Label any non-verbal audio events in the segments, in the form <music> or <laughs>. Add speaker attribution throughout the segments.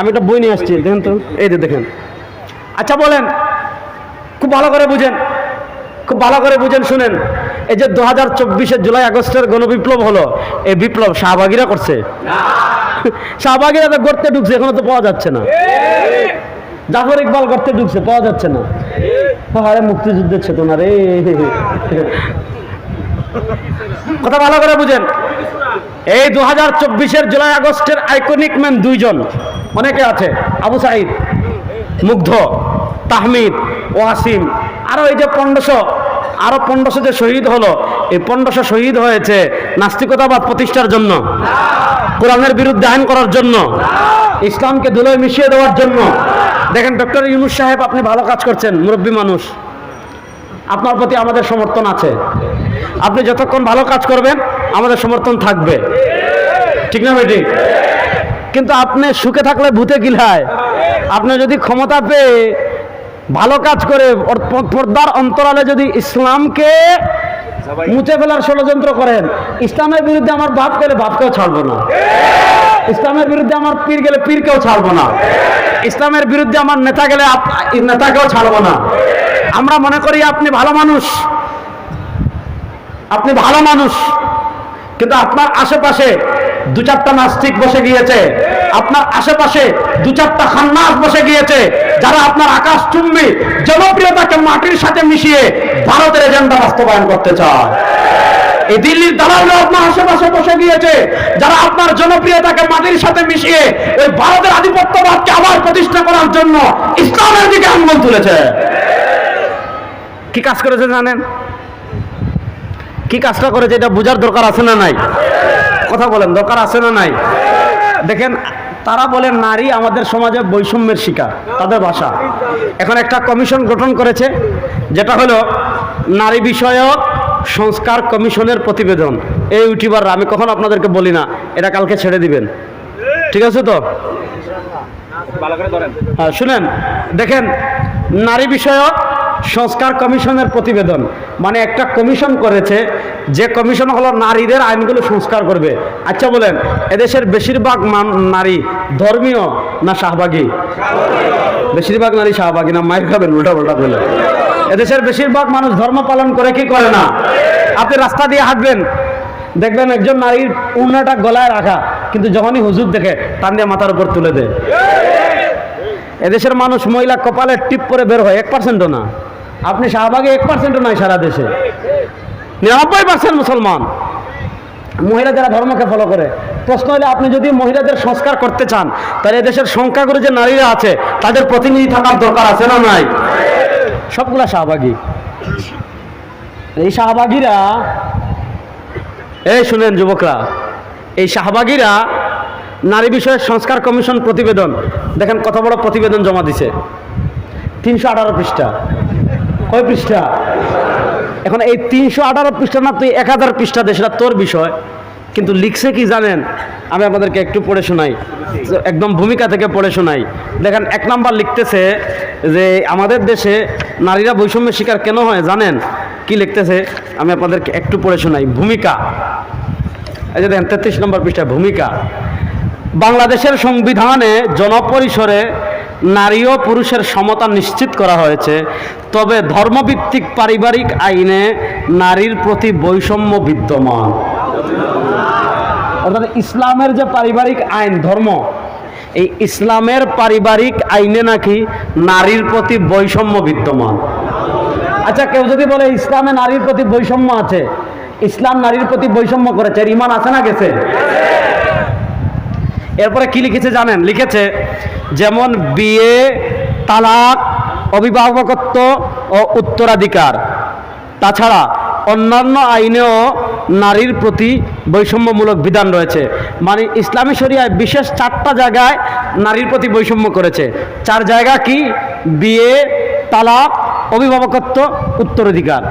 Speaker 1: আমি একটা বই নিয়ে আসছি, দেখেন তো, এই যে দেখেন। আচ্ছা বলেন, খুব ভালো করে বুঝেন, খুব ভালো করে বুঝেন, শুনেন। এই যে দু হাজার চব্বিশের জুলাই আগস্টের গণবিপ্লব হলো, এই বিপ্লব শাহবাগীরা করছে। <laughs> শাহবাগীরা তো গড়তে ঢুকছে, এখনও তো পাওয়া যাচ্ছে না। জাফর ইকবাল গড়তে ঢুকছে, পাওয়া যাচ্ছে না। আরে মুক্তিযুদ্ধের চেতনা রে। <laughs> কথা ভালো করে বুঝেন। এই দু হাজার চব্বিশের জুলাই আগস্টের আইকনিক ম্যান দুইজন। অনেকে আছে, আবু সাইদ মুগ্ধ, তাহমিদ, ওয়াসিম আরও এই যে পনেরোশো আরও পনেরোশো যে শহীদ হলো, এই পনেরোশো শহীদ হয়েছে নাস্তিকতাবাদ প্রতিষ্ঠার জন্য, কোরআনের বিরুদ্ধে আইন করার জন্য, ইসলামকে ধুলোয় মিশিয়ে দেওয়ার জন্য। দেখেন, ডক্টর ইউনুস সাহেব, আপনি ভালো কাজ করছেন, মুরব্বী মানুষ। আপনার প্রতি আমাদের সমর্থন আছে। আপনি যতক্ষণ ভালো কাজ করবেন, আমাদের সমর্থন থাকবে। ঠিক না বেটি কিন্তু আপনি সুখে থাকলে ভূতে গিলায় আপনি যদি ক্ষমতা পেয়ে ভালো কাজ করে পর্দার অন্তরালে যদি ইসলামকে মুছে ফেলার ষড়যন্ত্র করেন, ইসলামের বিরুদ্ধে আমার বাপ গেলে বাপকেও ছাড়বো না। ইসলামের বিরুদ্ধে আমার পীর গেলে পীরকেও ছাড়বো না। ইসলামের বিরুদ্ধে আমার নেতা গেলে নেতাকেও ছাড়বো না। আমরা মনে করি আপনি ভালো মানুষ। আপনি ভালো মানুষ। কিন্তু আপনার আশেপাশে দু চারটা নাস্তিক বসে গিয়েছে। আপনার আশেপাশে দু চারটা খান্নাস বসে গিয়েছে। যারা আপনার আকাশ চুম্বি, জনপ্রিয়তাকে মাটির সাথে মিশিয়ে ভারতের এজেন্ডা বাস্তবায়ন করতে চায়। এই দিল্লির দালালরা আপনার আশেপাশে বসে গিয়েছে। যারা আপনার জনপ্রিয়তাকে মাটির সাথে মিশিয়ে ওই ভারতের আধিপত্যবাদকে আবার প্রতিষ্ঠা করার জন্য ইসলামের দিকে আঙ্গুল তুলেছে। কি কাজ করেছে জানেন? কি কাজটা করেছে এটা বোঝার দরকার আছে না নাই? কথা বলেন দরকার আছে না নাই? দেখেন তারা বলেন নারী আমাদের সমাজে বৈষম্যের শিকার তাদের ভাষা। এখন একটা কমিশন গঠন করেছে যেটা হলো নারী বিষয়ক সংস্কার কমিশনের প্রতিবেদন। এই ইউটিউবার আমি কখন আপনাদেরকে বলি না এটা কালকে ছেড়ে দিবেন। ঠিক আছে তো? হ্যাঁ, শুনেন দেখেন নারী বিষয়ক সংস্কার কমিশনের প্রতিবেদন। মানে একটা কমিশন করেছে, যে কমিশন হলো নারীদের আইনগুলো সংস্কার করবে। আচ্ছা বলেন, এদেশের বেশিরভাগ নারী ধর্মীয় না শাহবাগী? বেশিরভাগ নারী শাহবাগী না? মায়ের খাবেন উল্টা পাল্টা বলে। এদেশের বেশিরভাগ মানুষ ধর্ম পালন করে, কি করে না? আপনি রাস্তা দিয়ে হাঁটবেন, দেখবেন একজন নারীর উন্নাটা গলায় রাখা, কিন্তু যখনই হুজুর দেখে, টান দিয়ে মাথার উপর তুলে দেয়। এদেশের মানুষ মহিলা কপালে টিপ করে বের হয়, এক পার্সেন্টও না। আপনি শাহবাগে এক পার্সেন্টও নাই সারা দেশে। নিরানব্বই পার্সেন্ট মুসলমান। মহিলা যারা ধর্মকে ফলো করে। প্রশ্ন হলে, আপনি যদি মহিলাদের সংস্কার করতে চান, তাহলে এদেশের সংখ্যাগুরু যে নারীরা আছে, তাদের প্রতিনিধি থাকার দরকার আছে না নাই? সবগুলা শাহবাগী। এই শাহবাগীরা, এই শুনেন যুবকরা, এই শাহবাগীরা নারী বিষয়ে সংস্কার কমিশন প্রতিবেদন, দেখেন কত বড় প্রতিবেদন জমা দিছে। তিনশো আঠারো পৃষ্ঠা। কয় পৃষ্ঠা? এখন এই তিনশো আঠারো পৃষ্ঠা না, তুই এক হাজার পৃষ্ঠা সেটা তোর বিষয়। কিন্তু লিখছে কি জানেন? আমি আপনাদেরকে একটু পড়ে শোনাই। একদম ভূমিকা থেকে পড়ে শোনাই। দেখেন, এক নাম্বার লিখতেছে যে, আমাদের দেশে নারীরা বৈষম্যের শিকার কেন হয়? জানেন? কি লিখতেছে? আমি আপনাদেরকে একটু পড়ে শোনাই। ভূমিকা। এই যে দেখেন, তেত্রিশ নম্বর পৃষ্ঠা ভূমিকা। বাংলাদেশের সংবিধানে জনপরিসরে নারী ও পুরুষের সমতা নিশ্চিত করা হয়েছে। তবে ধর্মভিত্তিক পারিবারিক আইনে নারীর প্রতি বৈষম্য বিদ্যমান। অর্থাৎ ইসলামের যে পারিবারিক আইন, ধর্ম, এই ইসলামের পারিবারিক আইনে নাকি নারীর প্রতি বৈষম্য বিদ্যমান। আচ্ছা কেউ যদি বলে ইসলামে নারীর প্রতি বৈষম্য আছে, ইসলাম নারীর প্রতি বৈষম্য করেছে ইমান আছে না গেছে? এরপরে কি লিখেছে জানেন? লিখেছে, যেমন বিয়ে, তালাক, অভিভাবকত্ব ও উত্তরাধিকার। তাছাড়া অন্যান্য আইনেও নারীর প্রতি বৈষম্যমূলক বিধান রয়েছে। মানে ইসলামী শরিয়ায় বিশেষ চারটা জায়গায় নারীর প্রতি বৈষম্য করেছে। চার জায়গা কি? বিয়ে, তালাক অভিভাবকত্ব উত্তরাধিকার।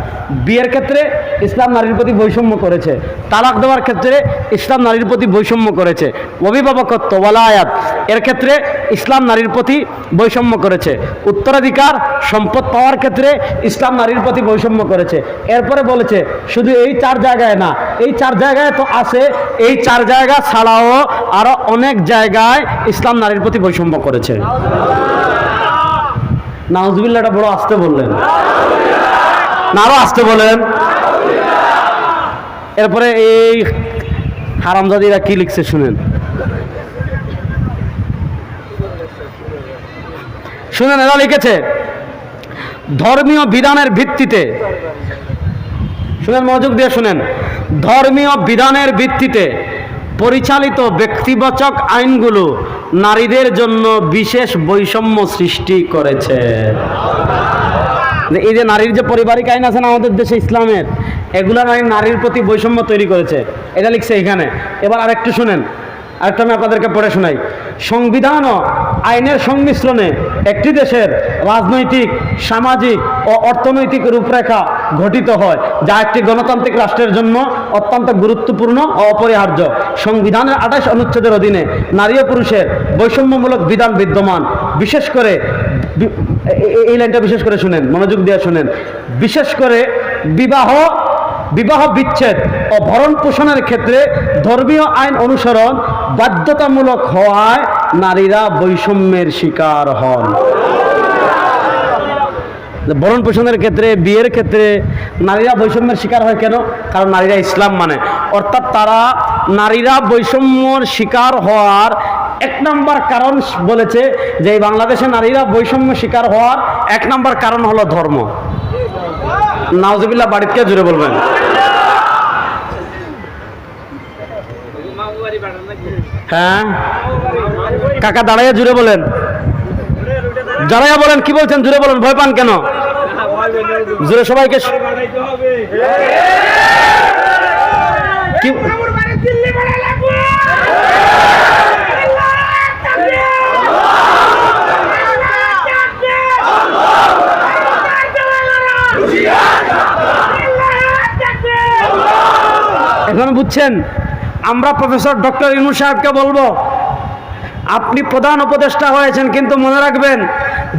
Speaker 1: বিয়ের ক্ষেত্রে ইসলাম নারীর প্রতি বৈষম্য করেছে। তালাক দেওয়ার ক্ষেত্রে ইসলাম নারীর প্রতি বৈষম্য করেছে। অভিভাবকত্ব, ওয়ালায়াত, এর ক্ষেত্রে ইসলাম নারীর প্রতি বৈষম্য করেছে। উত্তরাধিকার, সম্পদ পাওয়ার ক্ষেত্রে ইসলাম নারীর প্রতি বৈষম্য করেছে। এরপরে বলেছে, শুধু এই চার জায়গায় না, এই চার জায়গায় তো আছে, এই চার জায়গা ছাড়াও আরও অনেক জায়গায় ইসলাম নারীর প্রতি বৈষম্য করেছে। নাউজবিল্লাটা বড় আসতে বললেন। না আরও আসতে বলেন। এরপরে এই হারামজাদিরা কি লিখছে শুনেন। শুনেন, এরা লিখেছে, ধর্মীয় বিধানের ভিত্তিতে, শুনেন মনোযোগ দিয়ে শুনেন, ধর্মীয় বিধানের ভিত্তিতে পরিচালিত ব্যক্তিবাচক আইনগুলো নারীদের জন্য বিশেষ বৈষম্য সৃষ্টি করেছে। এই যে নারীর যে পারিবারিক আইন আছে না আমাদের দেশে ইসলামের এগুলো নারী নারীর প্রতি বৈষম্য তৈরি করেছে। এটা লিখছে এখানে। এবার আরেকটু শুনেন। আরেকটা আমি আপনাদেরকে পড়ে শোনাই। সংবিধান ও আইনের সংমিশ্রণে একটি দেশের রাজনৈতিক, সামাজিক ও অর্থনৈতিক রূপরেখা গঠিত হয়, যা একটি গণতান্ত্রিক রাষ্ট্রের জন্য অত্যন্ত গুরুত্বপূর্ণ ও অপরিহার্য। সংবিধানের আঠাশ অনুচ্ছেদের অধীনে নারী ও পুরুষের বৈষম্যমূলক বিধান বিদ্যমান। বিশেষ করে এই লাইনটা বিশেষ করে শুনেন, মনোযোগ দিয়ে শুনেন। বিশেষ করে বিবাহ বিবাহ বিচ্ছেদ ও ভরণ পোষণের ক্ষেত্রে ধর্মীয় আইন অনুসরণ বাধ্যতামূলক হওয়ায় নারীরা বৈষম্যের শিকার হন। ভরণ পোষণের ক্ষেত্রে, বিয়ের ক্ষেত্রে নারীরা বৈষম্যের শিকার হয় কেন? কারণ নারীরা ইসলাম মানে। অর্থাৎ তারা নারীরা বৈষম্যর শিকার হওয়ার এক নম্বর কারণ বলেছে যে এই বাংলাদেশে নারীরা বৈষম্য শিকার হওয়ার এক নম্বর কারণ হলো ধর্ম। নাওজবিল্লা বাড়িতে জুড়ে বলবেন। হ্যাঁ? কাকা দাঁড়াইয়া জুড়ে বলেন। দাঁড়াইয়া বলেন, কি বলছেন? জুড়ে বলেন, ভয় পান কেন? জুড়ে সবাইকে এখন বুঝছেন? আমরা প্রফেসর ডক্টর ইনু সাহেবকে বলব, আপনি প্রধান উপদেষ্টা হয়েছেন, কিন্তু মনে রাখবেন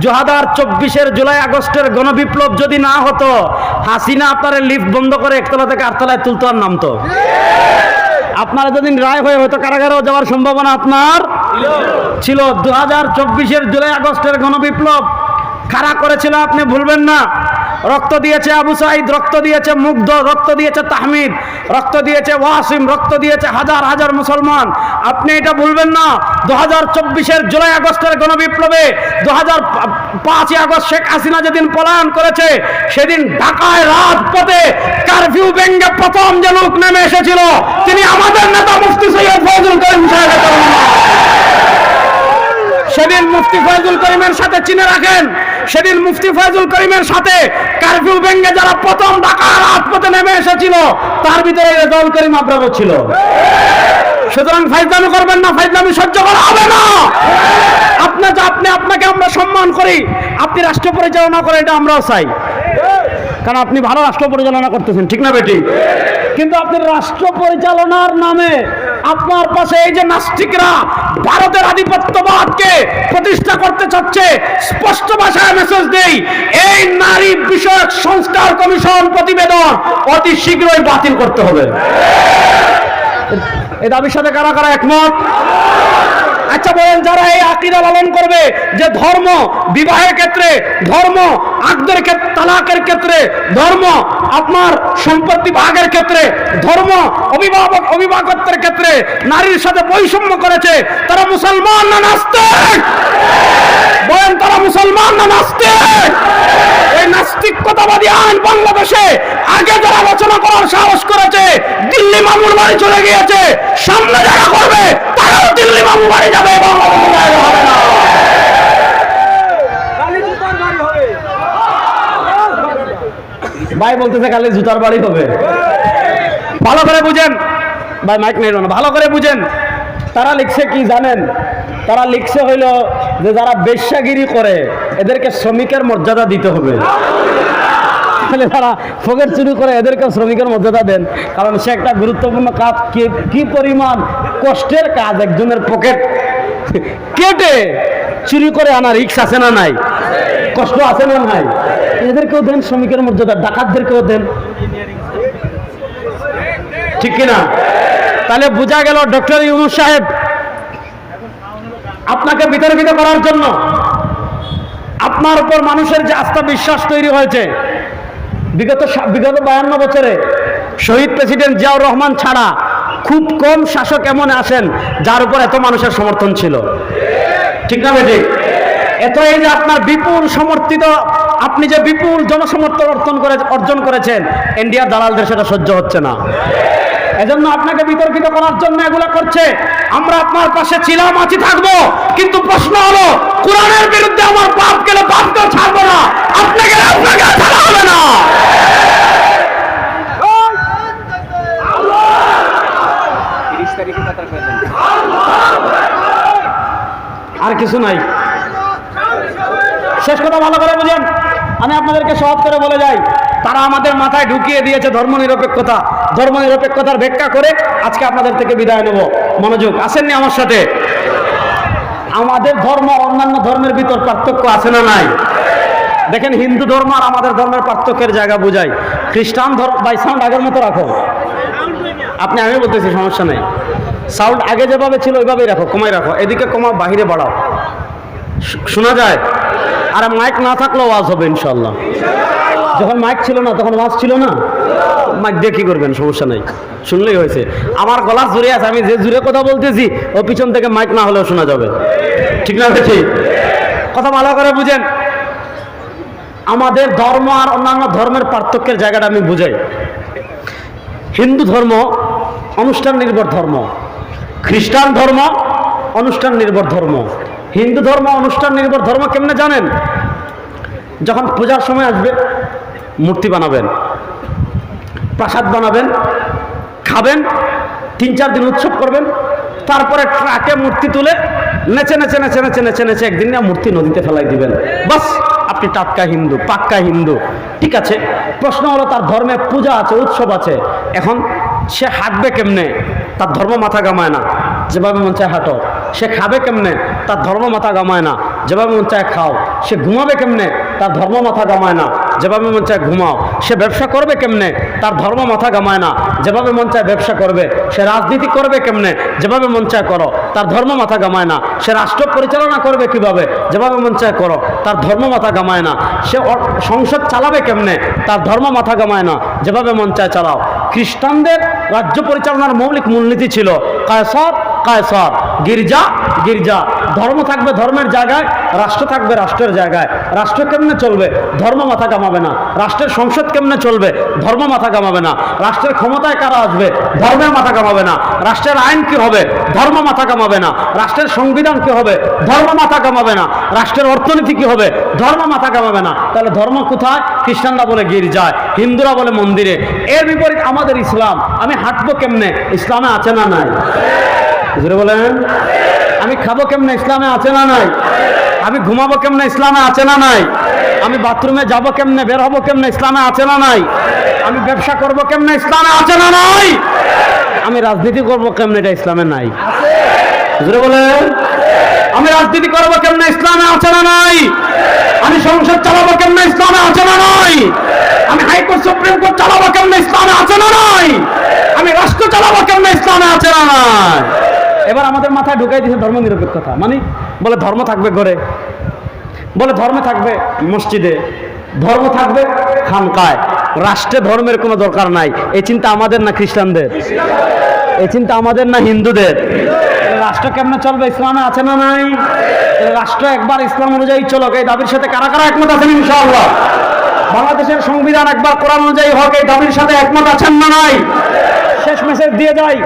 Speaker 1: দু হাজার চব্বিশের জুলাই আগস্টের গণবিপ্লব যদি না হতো, হাসিনা আপনার লিফট বন্ধ করে একতলা থেকে আটতলায় তুলতো আর নামতো। আপনারা যদি রায় হয়ে হয়তো কারাগারেও যাওয়ার সম্ভাবনা আপনার ছিল। দু হাজার চব্বিশের জুলাই আগস্টের গণবিপ্লব খাড়া করেছিল আপনি ভুলবেন না। রক্ত দিয়েছে আবু সাইদ, রক্ত দিয়েছে মুগ্ধ, রক্ত দিয়েছে তাহমিদ, রক্ত দিয়েছে ওয়াসিম, রক্ত দিয়েছে হাজার হাজার মুসলমান আপনি এটা ভুলবেন না দু হাজার চব্বিশের জুলাই আগস্টের গণবিপ্লবে দু হাজার পাঁচই আগস্ট শেখ হাসিনা যেদিন পলায়ন করেছে, সেদিন ঢাকায় রাজপথে কারফিউ ভেঙ্গে প্রথম যে লোক নেমে এসেছিল, তিনি আমাদের নেতা মুফতি সৈয়দ ফজল করিম কর্মী। সেদিন মুফতি ফয়জুল করিমের সাথে চিনে রাখেন। সেদিন মুফতি ফয়জুল করিমের সাথে কারফিউ ভেঙ্গে যারা প্রথম ঢাকা রাজপথে নেমে এসেছিল, তার ভিতরে রেজাউল করিম আব্রাবো ছিল। সুতরাং ফাইজলামি করবেন না, ফাইজলামি সহ্য করা হবে না। আপনার আপনি আপনাকে আমরা সম্মান করি। আপনি রাষ্ট্র পরিচালনা করে এটা আমরাও চাই। কারণ আপনি ভালো রাষ্ট্র পরিচালনা করতেছেন, ঠিক না বেটি? কিন্তু আপনি রাষ্ট্র পরিচালনার নামে আপনার পাশে এই যে নাস্তিকরা ভারতের আধিপত্যবাদকে প্রতিষ্ঠা করতে চাচ্ছে, স্পষ্ট ভাষায় মেসেজ দেই, এই নারী বিষয়ক সংস্কার কমিশন প্রতিবেদন অতি শীঘ্রই বাতিল করতে হবে। এই দাবির সাথে কারা কারা একমত? আচ্ছা বলেন, যারা এই আকিদা লালন করবে, যে ধর্ম বিবাহের ক্ষেত্রে, ধর্ম আকদের তালাকের ক্ষেত্রে, ধর্ম আপনার সম্পত্তি ভাগের ক্ষেত্রে, ধর্ম অভিভাবক, অভিভাবকত্বের ক্ষেত্রে নারীর সাথে বৈষম্য করেছে, তারা মুসলমান না নাস্তিক? বলেন, তারা মুসলমান না নাস্তিক? এই নাস্তিকতাবাদী আইন বাংলাদেশে আগে যারা আলোচনা করার সাহস করেছে দিল্লি মামুর বাড়ি চলে গিয়েছে সামনে যারা করবে তারাও দিল্লি মামুর বাড়ি যাবে বাংলাদেশে হবে না। ভাই বলতেছে খালি জুতার বাড়ি হবে। ভালো করে বুঝেন। ভাই মাইক নেই ভালো করে বুঝেন। তারা লিখছে কি জানেন? তারা লিখছে হইল যে যারা বেশ্যাগিরি করে, এদেরকে শ্রমিকের মর্যাদা দিতে হবে। তাহলে যারা ফোকের চুরি করে এদেরকে শ্রমিকের মর্যাদা দেন। কারণ সে একটা গুরুত্বপূর্ণ কাজ। কি কি পরিমাণ কষ্টের কাজ একজনের পকেট কেটে চুরি করে আনা রিক্স আছে না নাই? কষ্ট আছে না নাই? এদেরকেও দেন, শ্রমিকের মর্যাদা। ডাকাতদেরকেও দেন। ঠিক কিনা? তাহলে বোঝা গেল ডক্টর ইউনুস সাহেব আপনাকে বিতর্কিত করার জন্য আপনার উপর মানুষের যে আস্থা বিশ্বাস তৈরি হয়েছে, বিগত বিগত বায়ান্ন বছরে শহীদ প্রেসিডেন্ট জিয়াউর রহমান ছাড়া খুব কম শাসক এমন আসেন যার উপর এত মানুষের সমর্থন ছিল। ঠিক না বেঠিক এত এই যে আপনার বিপুল সমর্থিত, আপনি যে বিপুল জনসমর্থন অর্জন করে অর্জন করেছেন ইন্ডিয়ার দালালদের সেটা সহ্য হচ্ছে না। এজন্য আপনাকে বিতর্কিত করার জন্য এগুলো করছে। আমরা আপনার পাশে ছিলাম, আছি, থাকব। কিন্তু প্রশ্ন হলো, কোরআনের বিরুদ্ধে আমার পাপ গেলে পাপকেও ছাড়বো না? আপনাকে আপনাকে ছাড়া হবে না। আর কিছু নাই। শেষ কথা ভালো করে বুঝেন। আমি আপনাদেরকে সহজ করে বলে যাই। তারা আমাদের মাথায় ঢুকিয়ে দিয়েছে ধর্ম নিরপেক্ষতা ধর্ম নিরপেক্ষতার ব্যাখ্যা করে আজকে আপনাদের থেকে বিদায় নেব। মনোযোগ, আসেননি আমার সাথে? আমাদের ধর্ম অন্যান্য ধর্মের ভিতর পার্থক্য আছে না নাই? দেখেন, হিন্দু ধর্ম আর আমাদের ধর্মের পার্থক্যের জায়গা বুঝাই। খ্রিস্টান ধর্ম বাই সাউন্ড আগের মতো রাখো। আপনি, আমি বলতেছি, সমস্যা নেই। সাউন্ড আগে যেভাবে ছিল, ওইভাবেই রাখো কমাই রাখো। এদিকে কমা বাহিরে বাড়াও। শোনা যায়? আর মাইক না থাকলেও ওয়াজ হবে ইনশাল্লাহ যখন মাইক ছিল না, তখন ওয়াজ ছিল না? মাইক দিয়ে কি করবেন? সমস্যা নেই। শুনলেই হয়েছে। আমার গলা জুড়ে আছে, আমি যে জুড়ে কথা বলতেছি, ও পিছন থেকে মাইক না হলেও শোনা যাবে। ঠিক না হয়েছে কথা ভালো করে বুঝেন। আমাদের ধর্ম আর অন্যান্য ধর্মের পার্থক্যের জায়গাটা আমি বুঝাই। হিন্দু ধর্ম, অনুষ্ঠান নির্ভর ধর্ম। খ্রিস্টান ধর্ম, অনুষ্ঠান নির্ভর ধর্ম। হিন্দু ধর্ম, অনুষ্ঠান নির্ভর ধর্ম কেমনে জানেন? যখন পূজার সময় আসবে মূর্তি বানাবেন, প্রাসাদ বানাবেন, খাবেন, তিন চার দিন উৎসব করবেন, তারপরে ট্রাকে মূর্তি তুলে নেচে নেচে নেচে নেচে নেচে নেচে একদিন না মূর্তি নদীতে ফেলাই দিবেন। বাস, আপনি টাটকা হিন্দু, পাক্কা হিন্দু, ঠিক আছে? প্রশ্ন হলো তার ধর্মে পূজা আছে, উৎসব আছে। এখন সে হাঁটবে কেমনে? তার ধর্ম মাথা গামায় না, যেভাবে মন চায় হাঁটো। সে খাবে কেমনে? তার ধর্ম মাথা গামায় না, যেভাবে মন চায় খাও। সে ঘুমাবে কেমনে? তার ধর্ম মাথা গামায় না। যেভাবে মন চায় ঘুমাও। সে ব্যবসা করবে কেমনে? তার ধর্ম মাথা গামায় না। যেভাবে মন চায় ব্যবসা করবে, সে রাজনীতি করবে কেমনে? যেভাবে মন চায় করো। তার ধর্ম মাথা গামায় না। সে রাষ্ট্র পরিচালনা করবে কীভাবে? যেভাবে মন চায় করো। তার ধর্ম মাথা গামায় না। সে সংসদ চালাবে কেমনে? তার ধর্ম মাথা গামায় না। যেভাবে মন চায় চালাও। খ্রিস্টানদের রাজ্য পরিচালনার মৌলিক মূলনীতি ছিল, কায়সর কায়সর, গির্জা গির্জা। ধর্ম থাকবে ধর্মের জায়গায়, রাষ্ট্র থাকবে রাষ্ট্রের জায়গায়। রাষ্ট্র কেমনে চলবে? ধর্ম মাথা কামাবে না। রাষ্ট্রের সংসদ কেমনে চলবে? ধর্ম মাথা কামাবে না। রাষ্ট্রের ক্ষমতায় কারা আসবে? ধর্মের মাথা কামাবে না। রাষ্ট্রের আইন কি হবে? ধর্ম মাথা কামাবে না। রাষ্ট্রের সংবিধান কি হবে? ধর্ম মাথা কামাবে না। রাষ্ট্রের অর্থনীতি কি হবে? ধর্ম মাথা কামাবে না। তাহলে ধর্ম কোথায়? খ্রিস্টানরা বলে গির্জায়, হিন্দুরা বলে মন্দিরে। এর বিপরীত আমাদের ইসলাম। আমি হাঁটবো কেমনে? ইসলামে আছে না নাই? বলেন। আমি খাব কেমনে, ইসলামে আছে না নাই? আমি ঘুমাবো কেমনে, ইসলামে আছে না নাই? আমি বাথরুমে যাব কেমনে, বের হব কেমনে, ইসলামে আছে না নাই? আমি ব্যবসা করব কেমনে, ইসলামে আছে না নাই? আমি রাজনীতি করব কেমনে, এটা ইসলামে নাই। বলেন। আমি রাজনীতি করব কেমনে, ইসলামে আছে না নাই? আমি সংসদ চালাবো কেমনে, ইসলামে আছে না নাই? আমি হাইকোর্ট, সুপ্রিম কোর্ট চালাবো কেমনে, ইসলামে আছে না নাই? আমি রাষ্ট্র চালাবো কেমনে, ইসলামে আছে না নাই? এবার আমাদের মাথায় ঢুকাই দিয়েছে ধর্ম নিরপেক্ষতা মানে বলে ধর্ম থাকবে ঘরে, বলে ধর্ম থাকবে মসজিদে, ধর্ম থাকবে খানকায়। রাষ্ট্রে ধর্মের কোনো দরকার নাই। এই চিন্তা আমাদের না খ্রিস্টানদের? এই চিন্তা আমাদের না হিন্দুদের? রাষ্ট্র কেমনে চলবে? ইসলামে আছে না নাই? রাষ্ট্র একবার ইসলাম অনুযায়ী চলক। এই দাবির সাথে কারা কারা একমত আছেন ইনশাআল্লাহ? বাংলাদেশের সংবিধান একবার কোরআন অনুযায়ী হোক, এই দাবির সাথে একমত আছেন না নাই? শেষ মেসেজ দিয়ে যাই।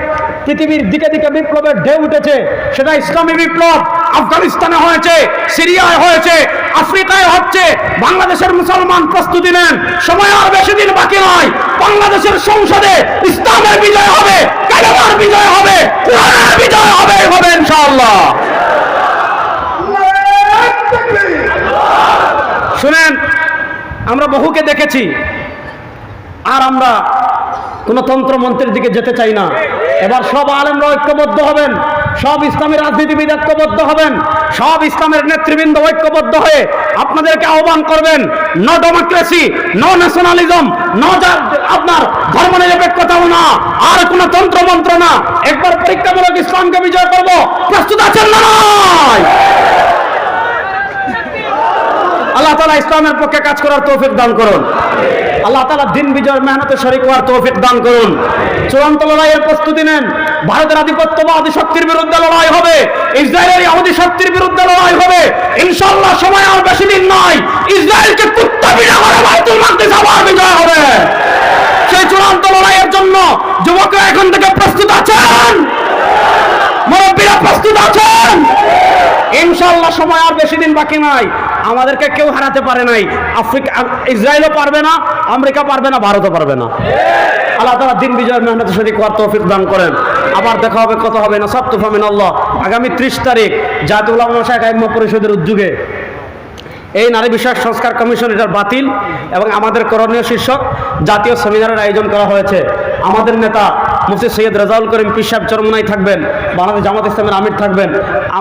Speaker 1: পৃথিবীর দিকে দিকে বিপ্লবের ঢেউ উঠেছে, সেটা ইসলামী বিপ্লব আফগানিস্তানে হয়েছে, সিরিয়ায় হয়েছে, আফ্রিকায় হচ্ছে, বাংলাদেশের মুসলমান প্রস্তুতি নেন, সময় আর বেশি দিন বাকি নয়, বাংলাদেশের সংসদে ইসলামের বিজয় হবে কেনার বিজয় হবে বিজয় হবে হবে ইনশাআল্লাহ। শুনেন, আমরা বহুকে দেখেছি, আর আমরা কোনো তন্ত্রমন্ত্রের দিকে যেতে চাই না। এবার সব আলেমরা ঐক্যবদ্ধ হবেন, সব ইসলামের রাজনীতিবিদ ঐক্যবদ্ধ হবেন, সব ইসলামের নেতৃবৃন্দ ঐক্যবদ্ধ হয়ে আপনাদেরকে আহ্বান করবেন ন ডেমোক্রেসি ন ন্যাশনালিজম ন আপনার ধর্মনিরপেক্ষতাও না, আর কোনো তন্ত্রমন্ত্র না। একবার পরীক্ষামূলক ইসলামকে বিজয় করব। প্রস্তুত আছেন না আল্লাহ তালা ইসলামের পক্ষে কাজ করার তৌফিক দান করুন। আল্লাহ তালা দিন বিজয়ের মেহনতে শরিক হওয়ার তৌফিক দান করুন। চূড়ান্ত লড়াইয়ের প্রস্তুতি নেন। ভারতের আধিপত্যবাদী শক্তির বিরুদ্ধে লড়াই হবে। ইসরায়েলের ইহুদি শক্তির বিরুদ্ধে লড়াই হবে। ইনশাল্লাহ সময় আর বেশি দিন নয়। ইসরায়েলকে কুত্তা বিনা করে বাইতুল মাকদিস আবার বিজয় হবে। সেই চূড়ান্ত লড়াইয়ের জন্য যুবকরা এখন থেকে প্রস্তুত আছেন। মুরব্বীরা প্রস্তুত আছেন। ইনশাল্লাহ সময় আর বেশি দিন বাকি নাই। আমাদেরকে কেউ হারাতে পারে নাই। আফ্রিকা, ইসরায়েলও পারবে না, আমেরিকা পারবে না, ভারতও পারবে না। আল্লাহ তালা দিন বিজয়ের মেহনত শরীর করার তৌফিক দান করেন। আবার দেখা হবে কত হবে না সব তুফামিন আল্লাহ আগামী ত্রিশ তারিখ জাতীয় আইম্য পরিষদের উদ্যোগে এই নারী বিষয়ক সংস্কার কমিশন এটার বাতিল এবং আমাদের করণীয় শীর্ষক জাতীয় সেমিনারের আয়োজন করা হয়েছে। আমাদের নেতা মুফতি সৈয়দ রেজাউল করিম পিসাব চরমনাই থাকবেন, বাংলাদেশ জামাত ইসলামের আমির থাকবেন।